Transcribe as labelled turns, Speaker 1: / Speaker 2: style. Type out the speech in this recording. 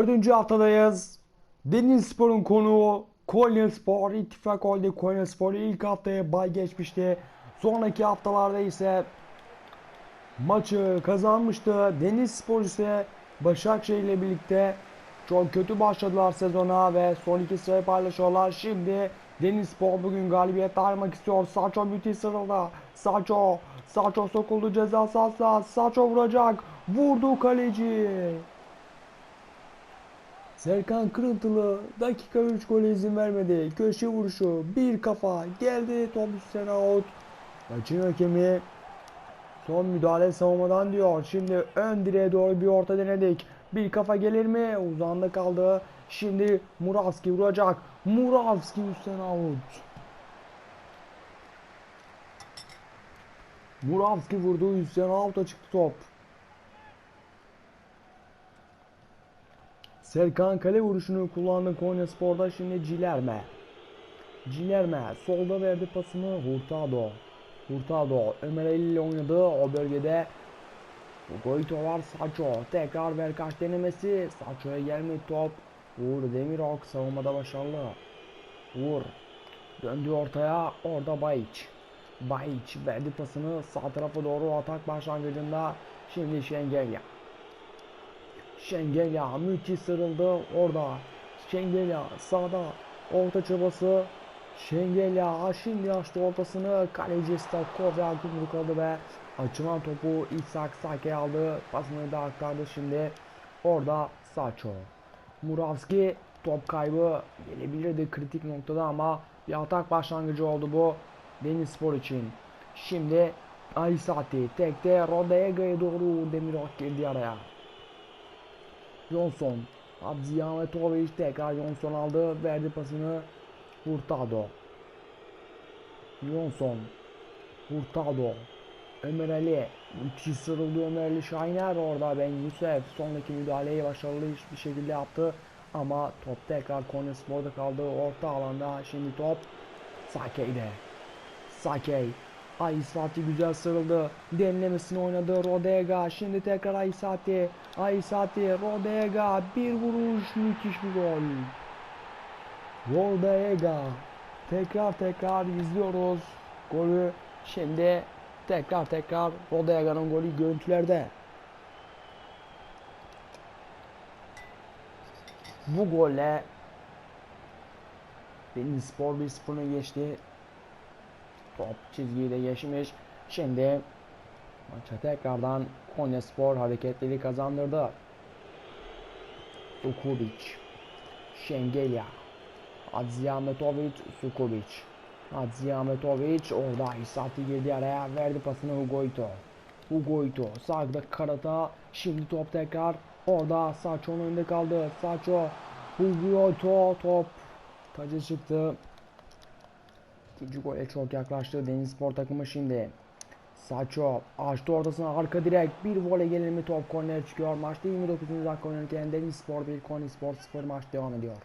Speaker 1: Dördüncü haftadayız. Deniz Spor'un konuğu Konya Spor. İttifak oldu Konya Spor ilk haftaya bay geçmişti. Sonraki haftalarda ise maçı kazanmıştı. Deniz Spor ise Başakşehir ile birlikte çok kötü başladılar sezona ve son iki sırayı paylaşıyorlar. Şimdi Deniz Spor bugün galibiyet almak istiyor. Saço müthiş sırada. Saço. Saço sokuldu ceza sahasına. Saço vuracak. Vurdu kaleci. Serkan Kırıntılı dakika 3 gole izin vermedi. Köşe vuruşu bir kafa geldi top üstüne out. Maçın hakemi son müdahale savunmadan diyor. Şimdi ön direğe doğru bir orta denedik. Bir kafa gelir mi? Uzanda kaldı. Şimdi Muravski vuracak. Muravski üstten out. Muravski vurdu üstten out'a çıktı top. Serkan kale vuruşunu kullandı Konya Spor'da şimdi Cilerme. Cilerme solda verdi pasını Hurtado. Hurtado Ömer Ali ile oynadı o bölgede. Goito var Saço. Tekrar Verkaç denemesi. Saço'ya gelmedi top. Uğur Demirok savunmada başarılı. Uğur döndü ortaya. Orada Bayiç. Bayiç verdi pasını sağ tarafa doğru atak başlangıcında. Şimdi Şengelya. Şengelya müthiş sarıldı orada. Şengelya sağda orta çabası. Şengelya şimdi açtı ortasını. Kaleci Stakov yumruk aldı ve açılan topu İshak Sake aldı. Pasını da aktardı şimdi. Orada Saço. Muravski top kaybı gelebilirdi kritik noktada ama bir atak başlangıcı oldu bu Deniz Spor için. Şimdi Aysati tekte Rodega'ya doğru Demirok girdi araya. Johnson. Abziyametovich tekrar Johnson aldı. Verdi pasını Hurtado. Johnson. Hurtado. Ömer Ali. Müthiş sarıldı Ömer Ali Şahiner orada. Ben Yusuf sondaki müdahaleyi başarılı bir şekilde yaptı. Ama top tekrar Konya Spor'da kaldı. Orta alanda şimdi top Sake'de. Sakey. Aysati güzel sarıldı. Demlemesini oynadı Rodega. Şimdi tekrar Aysati. Aysati, Rodega. Bir vuruş. Müthiş bir gol. Rodega. Tekrar tekrar izliyoruz. Golü şimdi tekrar tekrar Rodega'nın golü görüntülerde. Bu golle Deniz Spor 1-0'ını geçti. Top çizgiyi de geçmiş. Şimdi maça tekrardan Konya Spor hareketleri kazandırdı. Sukubic. Şengelya. Adziametovic, Sukubic. Adziametovic orada Hisati girdi araya verdi pasını Hugoito. Hugoito sağda karata şimdi top tekrar orada Saço'nun önünde kaldı. Saço Hugoito top taca çıktı. İkinci gole çok yaklaştı Deniz Spor takımı şimdi. Saço açtı ortasına arka direk bir voley gelir mi top korner çıkıyor. Maçta 29. dakika oynanırken Deniz Spor 1 Konya Spor 0 maç devam ediyor.